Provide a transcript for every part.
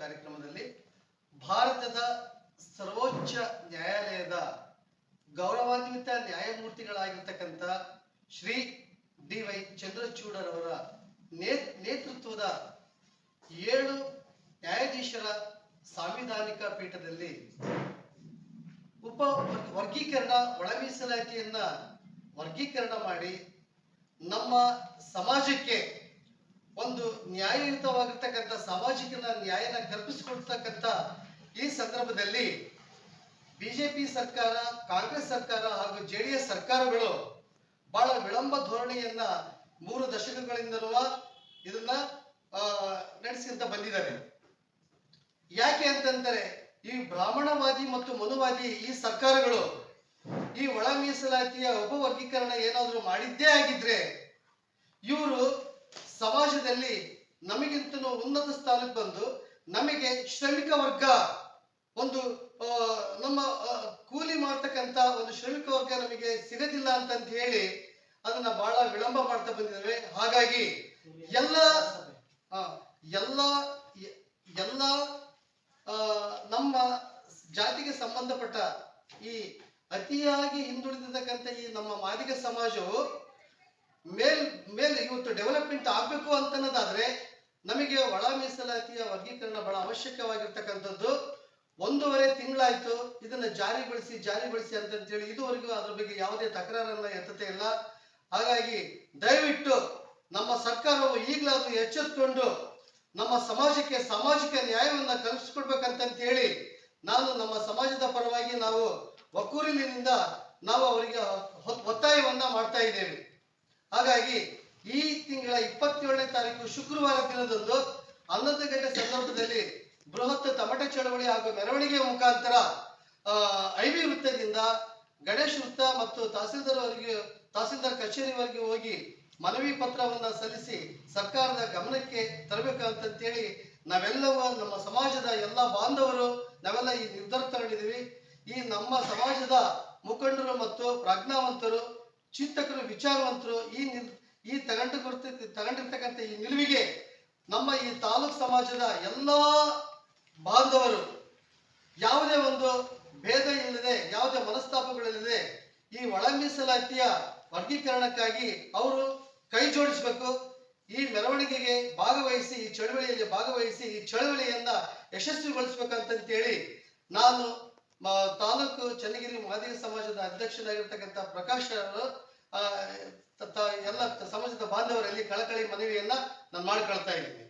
ಕಾರ್ಯಕ್ರಮದಲ್ಲಿ ಭಾರತದ ಸರ್ವೋಚ್ಚ ನ್ಯಾಯಾಲಯದ ಗೌರವಾನ್ವಿತ ನ್ಯಾಯಮೂರ್ತಿಗಳಾಗಿರ್ತಕ್ಕಂಥ ಶ್ರೀ ಡಿ ವೈ ಚಂದ್ರಚೂಡರವರ ನೇ- ನೇತೃತ್ವದ ಏಳು ನ್ಯಾಯಾಧೀಶರ ಸಾಂವಿಧಾನಿಕ ಪೀಠದಲ್ಲಿ ಉಪ ವರ್ಗೀಕರಣ ಒಳ ಮೀಸಲಾತಿಯನ್ನ ವರ್ಗೀಕರಣ ಮಾಡಿ ನಮ್ಮ ಸಮಾಜಕ್ಕೆ ಒಂದು ನ್ಯಾಯಯುತವಾಗಿರ್ತಕ್ಕಂಥ ಸಾಮಾಜಿಕ ನ್ಯಾಯನ ಕಲ್ಪಿಸಿಕೊಡ್ತಕ್ಕಂಥ ಈ ಸಂದರ್ಭದಲ್ಲಿ ಬಿಜೆಪಿ ಸರ್ಕಾರ, ಕಾಂಗ್ರೆಸ್ ಸರ್ಕಾರ ಹಾಗೂ ಜೆ ಸರ್ಕಾರಗಳು ಬಹಳ ವಿಳಂಬ ಧೋರಣೆಯನ್ನ ಮೂರು ದಶಕಗಳಿಂದಲೂ ಇದನ್ನ ನಡೆಸಿಂತ ಬಂದಿದ್ದಾರೆ ಯಾಕೆ ಅಂತಂದರೆ ಈ ಬ್ರಾಹ್ಮಣವಾದಿ ಮತ್ತು ಮನುವಾದಿ ಈ ಸರ್ಕಾರಗಳು ಈ ಒಳ ಮೀಸಲಾತಿಯ ಉಪವರ್ಗೀಕರಣ ಏನಾದರೂ ಮಾಡಿದ್ದೇ ಆಗಿದ್ರೆ ಇವರು ಸಮಾಜದಲ್ಲಿ ನಮಗಿಂತನೂ ಉನ್ನತ ಸ್ಥಾನಕ್ಕೆ ಬಂದು ನಮಗೆ ಶ್ರಮಿಕ ವರ್ಗ ಒಂದು ನಮ್ಮ ಕೂಲಿ ಮಾಡ್ತಕ್ಕಂತ ಒಂದು ಶ್ರಮಿಕ ವರ್ಗ ನಮಗೆ ಸಿಗದಿಲ್ಲ ಅಂತಂತ ಹೇಳಿ ಅದನ್ನ ಬಹಳ ವಿಳಂಬ ಮಾಡ್ತಾ ಬಂದಿದ್ದೇವೆ ಹಾಗಾಗಿ ಎಲ್ಲ ಎಲ್ಲ ಎಲ್ಲ ನಮ್ಮ ಜಾತಿಗೆ ಸಂಬಂಧಪಟ್ಟ ಈ ಅತಿಯಾಗಿ ಹಿಂದುಳಿದಿರ್ತಕ್ಕಂಥ ಈ ನಮ್ಮ ಮಾದಿಗ ಸಮಾಜವು ಮೇಲ್, ಮೇಲೆ ಇವತ್ತು ಡೆವಲಪ್ಮೆಂಟ್ ಆಗಬೇಕು ಅಂತನ್ನೋದಾದ್ರೆ ನಮಗೆ ಒಳ ಮೀಸಲಾತಿಯ ವರ್ಗೀಕರಣ ಬಹಳ ಅವಶ್ಯಕವಾಗಿರ್ತಕ್ಕಂಥದ್ದು. ಒಂದೂವರೆ ತಿಂಗಳಾಯ್ತು, ಇದನ್ನ ಜಾರಿಗೊಳಿಸಿ ಜಾರಿಗೊಳಿಸಿ ಅಂತಂತೇಳಿ ಇದುವರೆಗೂ ಅದ್ರ ಬಗ್ಗೆ ಯಾವುದೇ ತಕರಾರನ್ನ ಎತ್ತತೆ ಇಲ್ಲ. ಹಾಗಾಗಿ ದಯವಿಟ್ಟು ನಮ್ಮ ಸರ್ಕಾರವು ಈಗಲಾದ್ರೂ ಎಚ್ಚೆತ್ಕೊಂಡು ನಮ್ಮ ಸಮಾಜಕ್ಕೆ ಸಾಮಾಜಿಕ ನ್ಯಾಯವನ್ನ ಕಲ್ಪಿಸ್ಕೊಡ್ಬೇಕಂತಂತ ಹೇಳಿ ನಾನು ನಮ್ಮ ಸಮಾಜದ ಪರವಾಗಿ ನಾವು ಒಕ್ಕೂರಿನಿಂದ ನಾವು ಅವರಿಗೆ ಒತ್ತಾಯವನ್ನ ಮಾಡ್ತಾ ಇದ್ದೇವೆ. ಹಾಗಾಗಿ ಈ ತಿಂಗಳ ಇಪ್ಪತ್ತೇಳನೇ ತಾರೀಕು ಶುಕ್ರವಾರ ದಿನದಂದು ಹನ್ನೊಂದು ಗಂಟೆ ಸಂದರ್ಭದಲ್ಲಿ ಬೃಹತ್ ತಮಟೆ ಚಳವಳಿ ಹಾಗೂ ಮೆರವಣಿಗೆ ಮುಖಾಂತರ ಐವಿ ವೃತ್ತದಿಂದ ಗಣೇಶ್ ವೃತ್ತ ಮತ್ತು ತಹಸೀಲ್ದಾರ್ ಅವರಿಗೆ ತಹಸೀಲ್ದಾರ್ ಕಚೇರಿವರೆಗೆ ಹೋಗಿ ಮನವಿ ಪತ್ರವನ್ನ ಸಲ್ಲಿಸಿ ಸರ್ಕಾರದ ಗಮನಕ್ಕೆ ತರಬೇಕಂತಂತೇಳಿ ನಾವೆಲ್ಲವೂ ನಮ್ಮ ಸಮಾಜದ ಎಲ್ಲ ಬಾಂಧವರು ನಾವೆಲ್ಲ ಈ ನಿರ್ಧಾರ ತಗೊಂಡಿದ್ದೀವಿ ಈ ನಮ್ಮ ಸಮಾಜದ ಮುಖಂಡರು ಮತ್ತು ಪ್ರಜ್ಞಾವಂತರು ಚಿಂತಕರು ವಿಚಾರವಂತರು ಈ ಈ ತಗೊಂಡು ತಗೊಂಡಿರ್ತಕ್ಕಂಥ ಈ ನಿಲುವಿಗೆ ನಮ್ಮ ಈ ತಾಲೂಕ್ ಸಮಾಜದ ಎಲ್ಲ ಬಾಂಧವರು ಯಾವುದೇ ಒಂದು ಭೇದ ಇಲ್ಲದೆ, ಯಾವುದೇ ಮನಸ್ತಾಪಗಳಿಲ್ಲದೆ ಈ ಒಳ ಮೀಸಲಾತಿಯ ವರ್ಗೀಕರಣಕ್ಕಾಗಿ ಅವರು ಕೈ ಜೋಡಿಸಬೇಕು. ಈ ಮೆರವಣಿಗೆಗೆ ಭಾಗವಹಿಸಿ, ಈ ಚಳವಳಿಯಲ್ಲಿ ಭಾಗವಹಿಸಿ, ಈ ಚಳವಳಿಯನ್ನ ಯಶಸ್ವಿಗೊಳಿಸ್ಬೇಕಂತಂತೇಳಿ ನಾನು ತಾಲೂಕು ಚನ್ನಗಿರಿ ಮಾದಿಗ ಸಮಾಜದ ಅಧ್ಯಕ್ಷರಾಗಿರ್ತಕ್ಕಂಥ ಪ್ರಕಾಶ್ ಅವರು ಎಲ್ಲ ಸಮಾಜದ ಬಾಂಧವರಲ್ಲಿ ಕಳಕಳಿ ಮನವಿಯನ್ನ ನಾನು ಮಾಡ್ಕೊಳ್ತಾ ಇದ್ದೀನಿ.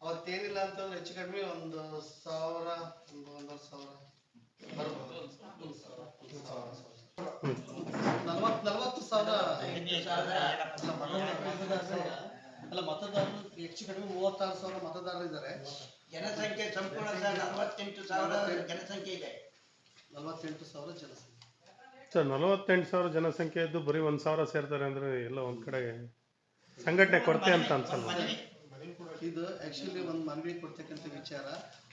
ಅವತ್ತೇನಿಲ್ಲ ಅಂತಂದ್ರೆ ಹೆಚ್ಚು ಕಡಿಮೆ ಒಂದು ಸಾವಿರ ಒಂದು ಒಂದೂವರೆ ಸಾವಿರ ನಲವತ್ತು ಸಾವಿರ. ಅಲ್ಲ, ಮತದಾರರು ಹೆಚ್ಚು ಕಡಿಮೆ ಮೂವತ್ತಾರು ಸಾವಿರ ಮತದಾರರು ಇದ್ದಾರೆ ಜನಸಂಖ್ಯೆ ಸಂಪೂರ್ಣ ನಲವತ್ತೆಂಟು ಸಾವಿರ ಜನಸಂಖ್ಯೆ ಇದೆ. ನಲವತ್ತೆಂಟು ಸಾವಿರ ಜನಸಂಖ್ಯೆ ಸರ್ ನಲವತ್ತೆಂಟು ಸಾವಿರ ಜನಸಂಖ್ಯೆ ಇದ್ದು ಬರೀ ಒಂದು ಸಾವಿರ ಸೇರ್ತಾರೆ ಅಂದ್ರೆ ಎಲ್ಲ ಒಂದ್ ಕಡೆ ಸಂಘಟನೆ ಕೊರತೆ ಅಂತ ಅನ್ಸಲ್ಲ. ಇದು ಆಕ್ಚುಲಿ ಒಂದು ಮನವಿ ಕೊಡ್ತಕ್ಕಂಥ ವಿಚಾರ.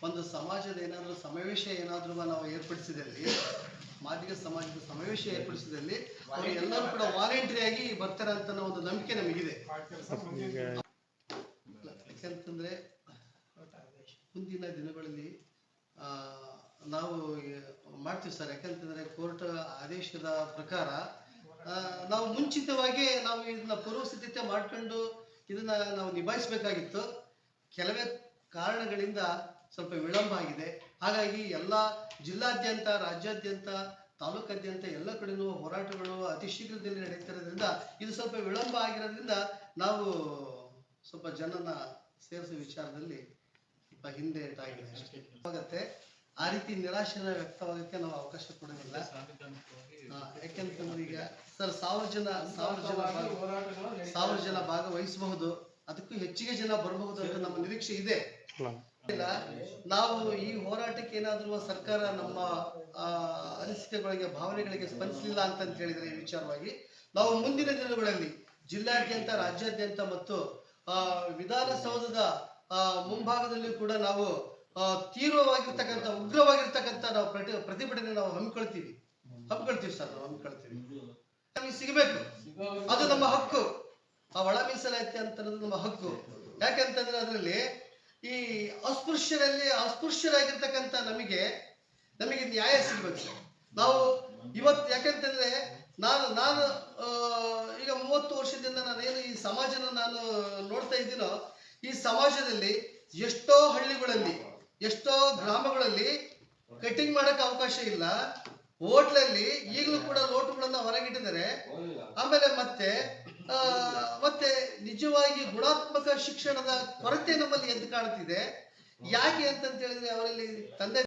ಒಂದು ಸಮಾಜದ ಏನಾದರೂ ಸಮಾವೇಶ ಏನಾದರೂ ನಾವು ಏರ್ಪಡಿಸಿದಲ್ಲಿ ಮಾದಿಗ ಸಮಾಜದ ಸಮಾವೇಶ ಏರ್ಪಡಿಸಿದಲ್ಲಿ ಅವರು ಎಲ್ಲರೂ ಕೂಡ ವಾಲಂಟ್ರಿ ಆಗಿ ಬರ್ತಾರೆ ಅಂತ ಒಂದು ನಂಬಿಕೆ ನಮಗಿದೆ. ಯಾಕಂತಂದ್ರೆ ಮುಂದಿನ ದಿನಗಳಲ್ಲಿ ನಾವು ಮಾಡ್ತೀವಿ ಸರ್. ಯಾಕಂತಂದ್ರೆ ಕೋರ್ಟ್ ಆದೇಶದ ಪ್ರಕಾರ ನಾವು ಮುಂಚಿತವಾಗಿ ನಾವು ಇದನ್ನ ಪೂರ್ವ ಸಿದ್ಧತೆ ಮಾಡ್ಕೊಂಡು ಇದನ್ನ ನಾವು ನಿಭಾಯಿಸಬೇಕಾಗಿತ್ತು. ಕೆಲವೇ ಕಾರಣಗಳಿಂದ ಸ್ವಲ್ಪ ವಿಳಂಬ ಆಗಿದೆ. ಹಾಗಾಗಿ ಎಲ್ಲ ಜಿಲ್ಲಾದ್ಯಂತ, ರಾಜ್ಯಾದ್ಯಂತ, ತಾಲೂಕಾದ್ಯಂತ ಎಲ್ಲ ಕಡೆನೂ ಹೋರಾಟಗಳು ಅತಿ ಶೀಘ್ರದಲ್ಲಿ ನಡೀತಿರೋದ್ರಿಂದ ಇದು ಸ್ವಲ್ಪ ವಿಳಂಬ ಆಗಿರೋದ್ರಿಂದ ನಾವು ಸ್ವಲ್ಪ ಜನನ ಸೇರಿಸೋ ವಿಚಾರದಲ್ಲಿ ಸ್ವಲ್ಪ ಹಿಂದೆ ಇದಾಗಿದೆ ಅಷ್ಟೇ. ಆಗತ್ತೆ. ಆ ರೀತಿ ನಿರಾಶೆನ ವ್ಯಕ್ತವಾಗಕ್ಕೆ ನಾವು ಅವಕಾಶ ಕೊಡೋದಿಲ್ಲ ಯಾಕೆಂತಂದ್ರೆ ಈಗ ಸರ್ ಸಾವಿರ ಜನ ಸಾವಿರ ಜನ ಭಾಗ- ಸಾವಿರ ಜನ ಭಾಗವಹಿಸಬಹುದು. ಅದಕ್ಕೂ ಹೆಚ್ಚಿಗೆ ಜನ ಬರಬಹುದು ಅಂತ ನಮ್ಮ ನಿರೀಕ್ಷೆ ಇದೆ. ಇಲ್ಲ ನಾವು ಈ ಹೋರಾಟಕ್ಕೆ ಏನಾದರೂ ಸರ್ಕಾರ ನಮ್ಮ ಆ, ಅನಿಸಿಕೆಗಳಿಗೆ ಭಾವನೆಗಳಿಗೆ ಸ್ಪಂದಿಸಲಿಲ್ಲ ಅಂತ ಹೇಳಿದ್ರೆ ಈ ವಿಚಾರವಾಗಿ ನಾವು ಮುಂದಿನ ದಿನಗಳಲ್ಲಿ ಜಿಲ್ಲಾದ್ಯಂತ ರಾಜ್ಯಾದ್ಯಂತ ಮತ್ತು ಆ, ವಿಧಾನಸೌಧದ ಮುಂಭಾಗದಲ್ಲಿ ಕೂಡ ನಾವು ತೀವ್ರವಾಗಿರ್ತಕ್ಕಂಥ, ಉಗ್ರವಾಗಿರ್ತಕ್ಕಂಥ ನಾವು ಪ್ರತಿ, ಪ್ರತಿಭಟನೆ ನಾವು ಹಮ್ಮಿಕೊಳ್ತೀವಿ. ಹಮ್ಮಿಕೊಳ್ತೀವಿ ಸರ್ ನಾವು ಹಮ್ಮಿಕೊಳ್ತೀವಿ. ನಮಗೆ ಸಿಗಬೇಕು. ಅದು ನಮ್ಮ ಹಕ್ಕು. ಆ ಒಳ ಮೀಸಲಾತಿ ಅಂತ ನಮ್ಮ ಹಕ್ಕು. ಯಾಕಂತಂದ್ರೆ ಅದರಲ್ಲಿ ಈ ಅಸ್ಪೃಶ್ಯರಲ್ಲಿ, ಅಸ್ಪೃಶ್ಯರಾಗಿರ್ತಕ್ಕಂಥ ನಮಗೆ ನಮಗೆ ನ್ಯಾಯ ಸಿಗಬೇಕು ಸರ್. ನಾವು ಇವತ್ತು ಯಾಕಂತಂದ್ರೆ ನಾನು ನಾನು ಈಗ ಮೂವತ್ತು ವರ್ಷದಿಂದ ನಾನೇನು ಈ ಸಮಾಜನ ನಾನು ನೋಡ್ತಾ ಇದ್ದೀನೋ ಈ ಸಮಾಜದಲ್ಲಿ ಎಷ್ಟೋ ಹಳ್ಳಿಗಳಲ್ಲಿ, ಎಷ್ಟೋ ಗ್ರಾಮಗಳಲ್ಲಿ ಕಟಿಂಗ್ ಮಾಡಕ್ ಅವಕಾಶ ಇಲ್ಲ. ಹೋಟ್ಲಲ್ಲಿ ಈಗಲೂ ಕೂಡ ಲೋಟುಗಳನ್ನ ಹೊರಗಿಟ್ಟಿದ್ದಾರೆ. ಆಮೇಲೆ ಮತ್ತೆ ಮತ್ತೆ ನಿಜವಾಗಿ ಗುಣಾತ್ಮಕ ಶಿಕ್ಷಣದ ಕೊರತೆ ನಮ್ಮಲ್ಲಿ ಎದ್ದು ಕಾಣ್ತಿದೆ. ಯಾಕೆ ಅಂತಂತ ಹೇಳಿದ್ರೆ ಅವರಲ್ಲಿ ತಂದೆ